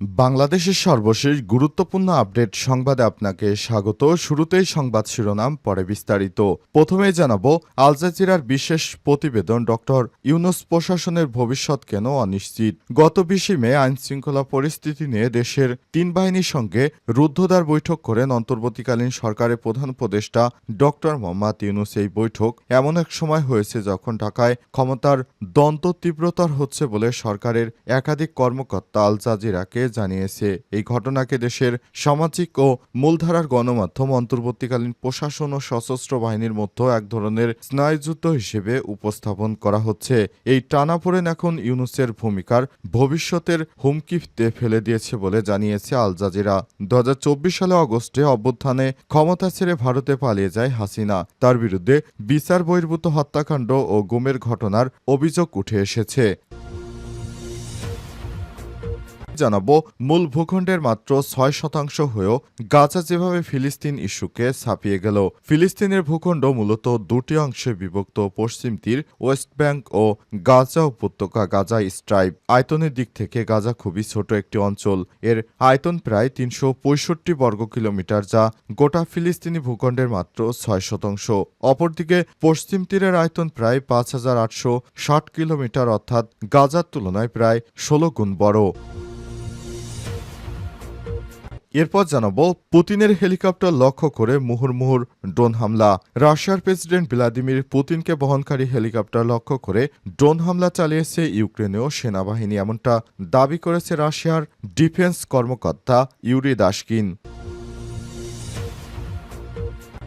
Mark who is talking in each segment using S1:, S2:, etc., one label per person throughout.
S1: বাংলাদেশের সর্বশেষ গুরুত্বপূর্ণ আপডেট সংবাদে আপনাকে স্বাগত। শুরুতেই সংবাদ শিরোনাম, পরে বিস্তারিত। প্রথমেই জানাব, আল জাজিরার বিশেষ প্রতিবেদন ডক্টর ইউনুস প্রশাসনের ভবিষ্যৎ কেন অনিশ্চিত? গত বিশে মে আইন শৃঙ্খলা পরিস্থিতি নিয়ে দেশের তিন বাহিনীর সঙ্গে রুদ্ধদ্বার বৈঠক করেন অন্তর্বর্তীকালীন সরকারের প্রধান উপদেষ্টা ডক্টর মোহাম্মদ ইউনুস। এই বৈঠক এমন এক সময় হয়েছে যখন ঢাকায় ক্ষমতার দন্ত তীব্রতর হচ্ছে বলে সরকারের একাধিক কর্মকর্তা আল জাজিরাকে জানিয়েছে, এই ঘটনাকে দেশের সামাজিক ও মূলধারার গণমাধ্যম অন্তর্বর্তীকালীন প্রশাসন ও সশস্ত্র বাহিনীর মধ্যে এক ধরনের স্নায়ুযুদ্ধ হিসেবে উপস্থাপন করা হচ্ছে। এই টানাপোড়েন এখন ইউনুসের ভূমিকার ভবিষ্যতের হুমকিতে ফেলে দিয়েছে বলে জানিয়েছে আল জাজিরা। দু হাজার চব্বিশ সালে অগস্টে অভ্যুত্থানে ক্ষমতা ছেড়ে ভারতে পালিয়ে যায় হাসিনা। তার বিরুদ্ধে বিচার বহির্ভূত হত্যাকাণ্ড ও গুমের ঘটনার অভিযোগ উঠে এসেছে। জানাব, মূল ভূখণ্ডের মাত্র ছয় শতাংশ হয়েও গাজা যেভাবে ফিলিস্তিন ইস্যুকে ছাপিয়ে গেল। ফিলিস্তিনের ভূখণ্ড মূলত দুটি অংশে বিভক্ত, পশ্চিম তীর, ওয়েস্ট ব্যাংক ও গাজা উপত্যকা, গাজা স্ট্রাইপ। আয়তনের দিক থেকে গাজা খুবই ছোট একটি অঞ্চল। এর আয়তন প্রায় তিনশো পঁয়ষট্টি বর্গ কিলোমিটার, যা গোটা ফিলিস্তিনি ভূখণ্ডের মাত্র ছয় শতাংশ। অপরদিকে, পশ্চিম তীরের আয়তন প্রায় পাঁচ হাজার আটশো ষাট কিলোমিটার, অর্থাৎ গাজার তুলনায় প্রায় ষোলো গুণ বড়। এরপর জানাব, পুতিনের হেলিকপ্টার লক্ষ্য করে মুহুর্মুহুর ড্রোন হামলা। রাশিয়ার প্রেসিডেন্ট ভ্লাদিমির পুতিনকে বহনকারী হেলিকপ্টার লক্ষ্য করে ড্রোন হামলা চালিয়েছে ইউক্রেনীয় সেনাবাহিনী, এমনটা দাবি করেছে রাশিয়ার ডিফেন্স কর্মকর্তা ইউরি দাশকিন।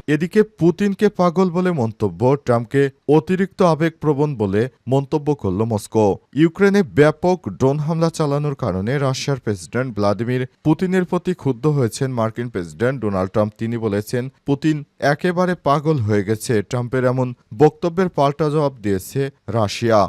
S1: এদিকে পুতিনকে পাগল বলে মন্তব্য, ট্রাম্পকে অতিরিক্ত আবেগপ্রবণ বলে মন্তব্য করল মস্কো। ইউক্রেনে ব্যাপক ড্রোন হামলা চালানোর কারণে রাশিয়ার প্রেসিডেন্ট ভ্লাদিমির পুতিনের প্রতি ক্ষুব্ধ হয়েছেন মার্কিন প্রেসিডেন্ট ডোনাল্ড ট্রাম্প। তিনি বলেছেন, পুতিন একেবারে পাগল হয়ে গেছে, ট্রাম্পের এমন বক্তব্যের পাল্টা জবাব দিয়েছে রাশিয়া।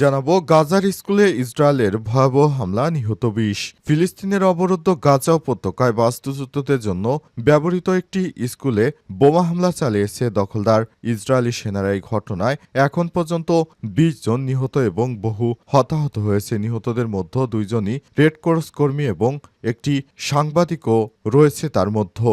S1: জানাব, গাজার স্কুলে ইসরায়েলের ভয়াবহ হামলা, নিহত বিশ। ফিলিস্তিনের অবরুদ্ধ গাজা উপত্যকায় বাস্তুচ্যুতদের জন্য ব্যবহৃত একটি স্কুলে বোমা হামলা চালিয়েছে দখলদার ইসরায়েলি সেনারা। এই ঘটনায় এখন পর্যন্ত বিশ জন নিহত এবং বহু হতাহত হয়েছে। নিহতদের মধ্যে দুইজনই রেড ক্রস কর্মী এবং একটি সাংবাদিকও রয়েছে তার মধ্যে।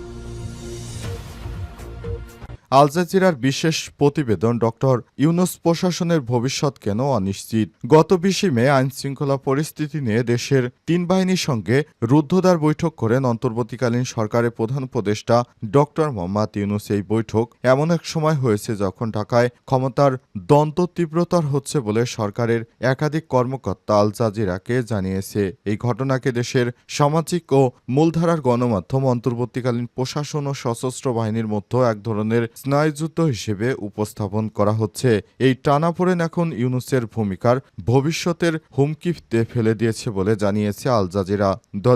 S1: আল জাজিরার বিশেষ প্রতিবেদন ডক্টর ইউনুস প্রশাসনের ভবিষ্যৎ কেন অনিশ্চিত? গত বিশে মে আইন শৃঙ্খলা পরিস্থিতি নিয়ে দেশের তিন বাহিনীর সঙ্গে রুদ্ধদ্বার বৈঠক করেন অন্তর্বর্তীকালীন সরকারের প্রধান উপদেষ্টা ডক্টর মোহাম্মদ ইউনুস। এই বৈঠক এমন এক সময় হয়েছে যখন ঢাকায় ক্ষমতার দন্ত তীব্রতর হচ্ছে বলে সরকারের একাধিক কর্মকর্তা আল জাজিরাকে জানিয়েছে। এই ঘটনাকে দেশের সামাজিক ও মূলধারার গণমাধ্যম, অন্তর্বর্তীকালীন প্রশাসন ও সশস্ত্র বাহিনীর মধ্যে এক ধরনের স্নায়ুযুদ্ধ হিসেবে উপস্থাপন করা হচ্ছে। এই টানাপোড়েন এখন ইউনুসের ভূমিকার ভবিষ্যতের হুমকিতে ফেলে দিয়েছে বলে জানিয়েছে আল জাজিরা। দু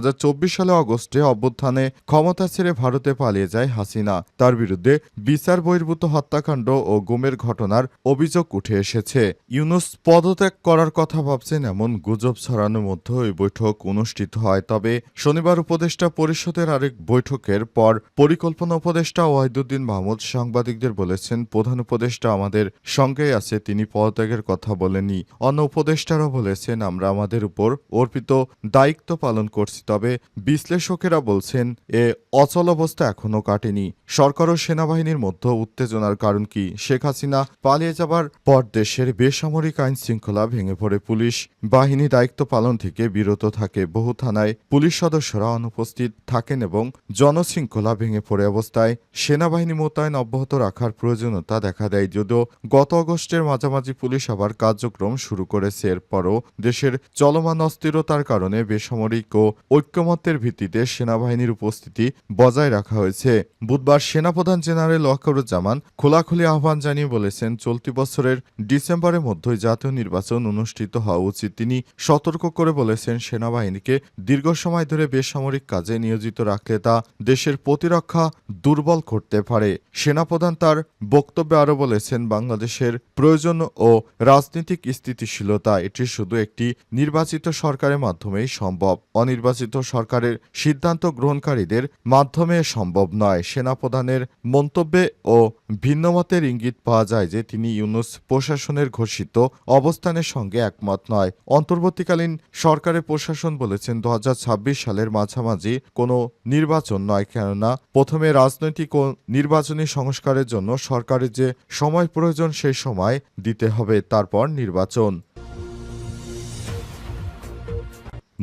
S1: সালে অগস্টে অভ্যুত্থানে ক্ষমতা ছেড়ে ভারতে পালিয়ে যায় হাসিনা। তার বিরুদ্ধে বিচার বহির্ভূত হত্যাকাণ্ড ও গুমের ঘটনার অভিযোগ উঠে এসেছে। ইউনুস পদত্যাগ করার কথা ভাবছেন এমন গুজব ছড়ানোর মধ্যে ওই বৈঠক অনুষ্ঠিত হয়। তবে শনিবার উপদেষ্টা পরিষদের আরেক বৈঠকের পর পরিকল্পনা উপদেষ্টা ওয়াহিদুদ্দিন মাহমুদ সাংবাদিকদের বলেছেন, প্রধান উপদেষ্টা আমাদের সঙ্গেই আছে, তিনি পদত্যাগের কথা বলেনি অন্য উপদেষ্টারা বলেছেন, আমরা আমাদের উপর অর্পিত দায়িত্ব পালন করছি, তবে বিশ্লেষকেরা বলছেন, এ অচল অবস্থা এখনও কাটেনি। সরকার ও সেনাবাহিনীর মধ্যে উত্তেজনার কারণ কি? শেখ হাসিনা পালিয়ে যাবার পর দেশের বেসামরিক আইন শৃঙ্খলা ভেঙে পড়ে। পুলিশ বাহিনী দায়িত্ব পালন থেকে বিরত থাকে। বহু থানায় পুলিশ সদস্যরা অনুপস্থিত থাকেন এবং জনশৃঙ্খলা ভেঙে পড়ে অবস্থায় সেনাবাহিনী মোতায়েন অব্যাহত অব্যাহত রাখার প্রয়োজনীয়তা দেখা দেয়। যদিও গত অগস্টের মাঝামাঝি পুলিশ আবার কার্যক্রম শুরু করেছে। এরপরও দেশের চলমান অস্থিরতার কারণে বেসামরিক ও ঐক্যমত্যের ভিত্তিতে সেনাবাহিনীর উপস্থিতি বজায় রাখা হয়েছে। বুধবার সেনাপ্রধান জেনারেল ওয়াকারুজ্জামান খোলাখুলি আহ্বান জানিয়ে বলেছেন, চলতি বছরের ডিসেম্বরের মধ্যেই জাতীয় নির্বাচন অনুষ্ঠিত হওয়া উচিত। তিনি সতর্ক করে বলেছেন, সেনাবাহিনীকে দীর্ঘ সময় ধরে বেসামরিক কাজে নিয়োজিত রাখলে তা দেশের প্রতিরক্ষা দুর্বল করতে পারে। সেনাপ্রধান তার বক্তব্যে আরও বলেছেন, বাংলাদেশের প্রয়োজন ও রাজনৈতিক স্থিতিশীলতা, এটি শুধু একটি নির্বাচিত সরকারের মাধ্যমেই সম্ভব। অনির্বাচিত সরকারের সিদ্ধান্ত গ্রহণকারীদের মাধ্যমে সম্ভব নয়। সেনাপ্রধানের মন্তব্যে ও ভিন্নমতের ইঙ্গিত পাওয়া যায় যে, তিনি ইউনুস প্রশাসনের ঘোষিত অবস্থানের সঙ্গে একমত নয়। অন্তর্বর্তীকালীন সরকারের প্রশাসন বলেছেন দু হাজার ছাব্বিশ সালের মাঝামাঝি কোনো নির্বাচন নয়, কেননা প্রথমে রাজনৈতিক ও নির্বাচনী সংস্কারের জন্য সরকারের যে সময় প্রয়োজন সেই সময় দিতে হবে, তারপর নির্বাচন।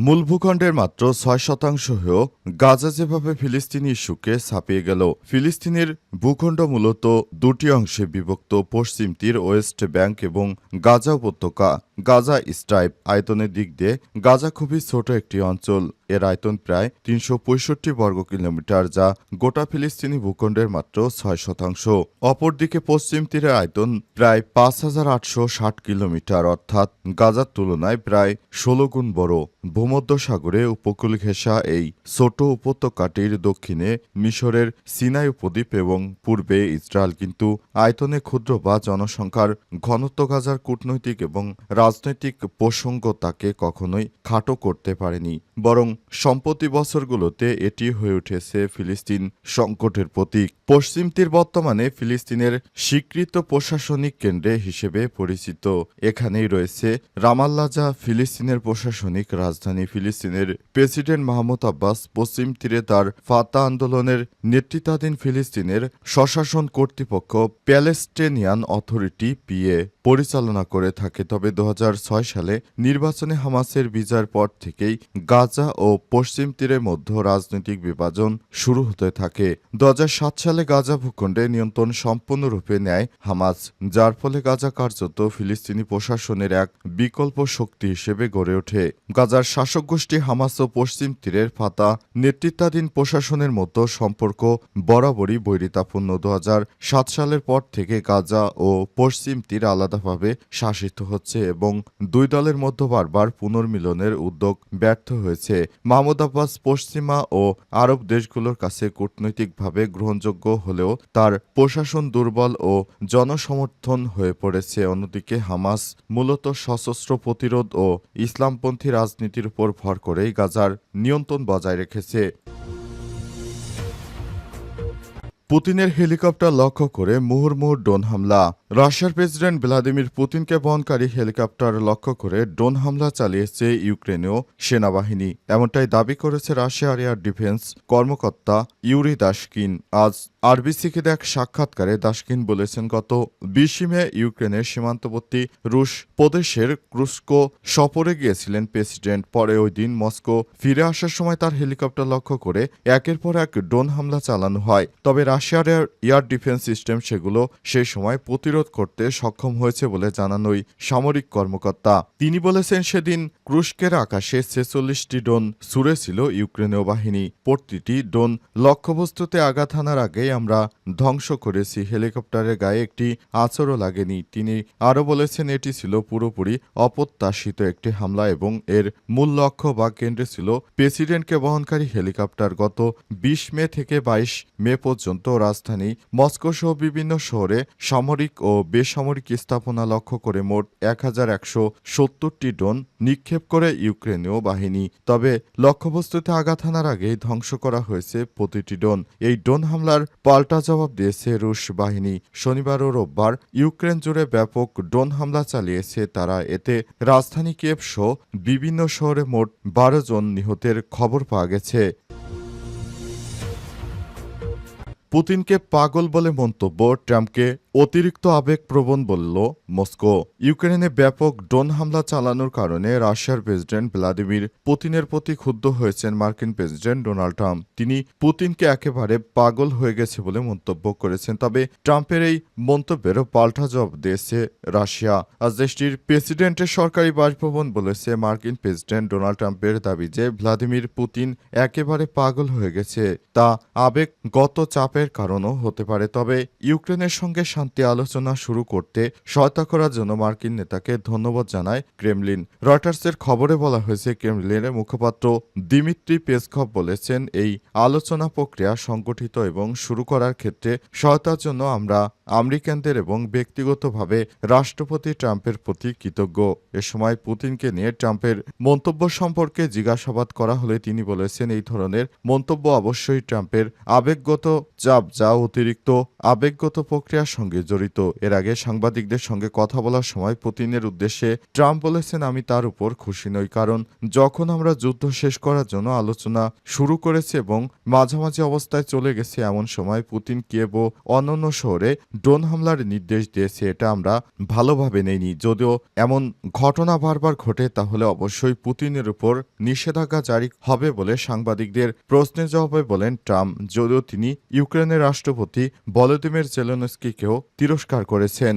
S1: মূল ভূখণ্ডের মাত্র ছয় শতাংশ হয়েও গাজা যেভাবে ফিলিস্তিনি ইস্যুকে ছাপিয়ে গেল, ফিলিস্তিনের ভূখণ্ড মূলত দুটি অংশে বিভক্ত, পশ্চিম তীর, ওয়েস্ট ব্যাংক এবং গাজা উপত্যকা, গাজা স্ট্রাইপ আয়তনের দিক দিয়ে গাজা খুবই ছোট একটি অঞ্চল। এর আয়তন প্রায় তিনশো পঁয়ষট্টি বর্গ কিলোমিটার, যা গোটা ফিলিস্তিনি ভূখণ্ডের মাত্র ছয় শতাংশ। অপরদিকে পশ্চিম তীরের আয়তন প্রায় পাঁচ হাজার আটশো ষাট কিলোমিটার, অর্থাৎ গাজার তুলনায় প্রায় ষোলো গুণ বড়। ভূমধ্যসাগরে উপকূল ঘেঁষা এই ছোট উপত্যকাটির দক্ষিণে মিশরের সিনাই উপদ্বীপ এবং পূর্বে ইসরায়েল, কিন্তু আয়তনে ক্ষুদ্র বা জনসংখ্যার ঘনত্ব গাজার কূটনৈতিক এবং রাজনৈতিক প্রসঙ্গ তাকে কখনোই খাটো করতে পারেনি, বরং সম্প্রতি বছরগুলোতে এটি হয়ে উঠেছে ফিলিস্তিন সংকটের প্রতীক। পশ্চিম তীর বর্তমানে ফিলিস্তিনের স্বীকৃত প্রশাসনিক কেন্দ্রে হিসেবে পরিচিত। এখানেই রয়েছে রামাল্লা যা ফিলিস্তিনের প্রশাসনিক রাজধানী। ফিলিস্তিনের প্রেসিডেন্ট মাহমুদ আব্বাস পশ্চিম তীরে তার ফাতা আন্দোলনের নেতৃত্বাধীন ফিলিস্তিনের স্বশাসন কর্তৃপক্ষ প্যালেস্টেনিয়ান অথরিটি পিএ পরিচালনা করে থাকে। তবে দু হাজার ছয় সালে নির্বাচনে হামাসের বিজয়ের পর থেকেই গাজা পশ্চিম তীরের মধ্যে রাজনৈতিক বিভাজন শুরু হতে থাকে। দু হাজার সাত সালে গাজা ভূখণ্ডে নিয়ন্ত্রণ সম্পূর্ণরূপে নেয় হামাস, যার ফলে গাজা কার্যত ফিলিস্তিনি প্রশাসনের এক বিকল্প শক্তি হিসেবে গড়ে ওঠে। গাজার শাসক গোষ্ঠী হামাস ও পশ্চিম তীরের ফাতা নেতৃত্বাধীন প্রশাসনের মতো সম্পর্ক বরাবরই বৈরিতাপূর্ণ। দু সাত সালের পর থেকে গাজা ও পশ্চিম তীর আলাদাভাবে শাসিত হচ্ছে এবং দুই দলের মধ্যে বারবার পুনর্মিলনের উদ্যোগ ব্যর্থ হয়েছে। মাহমুদ আব্বাস পশ্চিমা ও আরব দেশগুলোর কাছে কূটনৈতিকভাবে গ্রহণযোগ্য হলেও তার প্রশাসন দুর্বল ও জনসমর্থন হয়ে পড়েছে। অন্যদিকে হামাস মূলত সশস্ত্র প্রতিরোধ ও ইসলামপন্থী রাজনীতির উপর ভর করেই গাজার নিয়ন্ত্রণ বজায় রেখেছে। পুতিনের হেলিকপ্টার লক্ষ্য করে মুহুর্মুহুর ড্রোন হামলা। রাশিয়ার প্রেসিডেন্ট ভ্লাদিমির পুতিনকে বহনকারী হেলিকপ্টার লক্ষ্য করে ড্রোন হামলা চালিয়েছে ইউক্রেনীয় সেনাবাহিনী। এমনটাই দাবি করেছে রাশিয়ার এয়ার ডিফেন্স কর্মকর্তা ইউরি দাসকিন আজ আরবিসিকে এক সাক্ষাৎকারে দাসকিন বলেছেন, গত বিশে মে ইউক্রেনের সীমান্তবর্তী রুশ প্রদেশের ক্রুস্কো সফরে গিয়েছিলেন প্রেসিডেন্ট। পরে ওই দিন মস্কো ফিরে আসার সময় তার হেলিকপ্টার লক্ষ্য করে একের পর এক ড্রোন হামলা চালানো হয়। তবে রাশিয়ার এয়ার ডিফেন্স সিস্টেম সেগুলো সে সময় প্রতিরোধ করতে সক্ষম হয়েছে বলে জানান ওই সামরিক কর্মকর্তা। তিনি বলেছেন সেদিন ক্রুশকের আকাশে ছেচল্লিশটি ড্রোন ছুড়েছিল ইউক্রেনীয় বাহিনী। প্রতিটি ড্রোন লক্ষ্যবস্তুতে আঘাত হানার আগেই আমরা ধ্বংস করেছি। হেলিকপ্টারের গায়ে একটি আঁচড়ও লাগেনি। তিনি আরও বলেছেন, এটি ছিল পুরোপুরি অপ্রত্যাশিত একটি হামলা এবং এর মূল লক্ষ্য বা কেন্দ্রে ছিল প্রেসিডেন্টকে বহনকারী হেলিকপ্টার। গত বিশ মে থেকে বাইশ মে পর্যন্ত রাজধানী মস্কো সহ বিভিন্ন শহরে সামরিক ও বেসামরিক স্থাপনা লক্ষ্য করে মোট এক হাজার একশো সত্তরটি ড্রোন নিক্ষেপ করে ইউক্রেনীয় বাহিনী। তবে লক্ষ্যবস্তুতে আঘাত হানার আগেই ধ্বংস করা হয়েছে প্রতিটি ড্রোন। এই ড্রোন হামলার পাল্টা জবাব দিয়েছে রুশ বাহিনী। শনিবার ও রোববার ইউক্রেন জুড়ে ব্যাপক ড্রোন হামলা চালিয়েছে তারা। এতে রাজধানী কেফ সহ বিভিন্ন শহরে মোট বারো জন নিহতের খবর পাওয়া গেছে। পুতিনকে পাগল বলে মন্তব্য ট্রাম্পকে অতিরিক্ত আবেগপ্রবণ বলল, মস্কো, ইউক্রেনে ব্যাপক ড্রোন হামলা চালানোর কারণে রাশিয়ার প্রেসিডেন্ট ভ্লাদিমির পুতিনের প্রতি ক্ষুব্ধ হয়েছেন মার্কিন প্রেসিডেন্ট ডোনাল্ড ট্রাম্প। তিনি পুতিনকে একেবারে পাগল হয়ে গেছে বলে মন্তব্য করেছেন। তবে ট্রাম্পের এই মন্তব্যেরও পাল্টা জবাব দিয়েছে রাশিয়া। আজ দেশটির প্রেসিডেন্টের সরকারি বাসভবন বলেছে মার্কিন প্রেসিডেন্ট ডোনাল্ড ট্রাম্পের দাবি যে ভ্লাদিমির পুতিন একেবারে পাগল হয়ে গেছে। তা আবেগগত চাপের কারণও হতে পারে। তবে ইউক্রেনের সঙ্গে শান্তি আলোচনা শুরু করতে সহায়তা করার জন্য মার্কিন নেতাকে ধন্যবাদ জানায় ক্রেমলিন। রয়টার্সের খবরে বলা হয়েছে, ক্রেমলিনের মুখপাত্র দিমিত্রি পেসকভ বলেছেন, এই আলোচনা প্রক্রিয়া সংগঠিত এবং শুরু করার ক্ষেত্রে সহায়তার জন্য আমরা আমেরিকানদের এবং ব্যক্তিগতভাবে রাষ্ট্রপতি ট্রাম্পের প্রতি কৃতজ্ঞ। এ সময় পুতিনকে নিয়ে ট্রাম্পের মন্তব্য সম্পর্কে জিজ্ঞাসাবাদ করা হলে তিনি বলেছেন, এই ধরনের মন্তব্য অবশ্যই ট্রাম্পের আবেগগত চাপ যা অতিরিক্ত আবেগগত প্রক্রিয়ার সঙ্গে জড়িত। এর আগে সাংবাদিকদের সঙ্গে কথা বলার সময় পুতিনের উদ্দেশ্যে ট্রাম্প বলেছেন, আমি তার উপর খুশি নই। কারণ যখন আমরা যুদ্ধ শেষ করার জন্য আলোচনা শুরু করেছি এবং মাঝামাঝি অবস্থায় চলে গেছে, এমন সময় পুতিন কিয়েভ ও অন্যান্য শহরে ড্রোন হামলার নির্দেশ দিয়েছে। এটা আমরা ভালোভাবে নেইনি। যদিও এমন ঘটনা বারবার ঘটে, তাহলে অবশ্যই পুতিনের উপর নিষেধাজ্ঞা জারি হবে বলে সাংবাদিকদের প্রশ্নের জবাবে বলেন ট্রাম্প। যদিও তিনি ইউক্রেনের রাষ্ট্রপতি ভলোদিমির জেলেনস্কিকেও তিরস্কার করেছেন।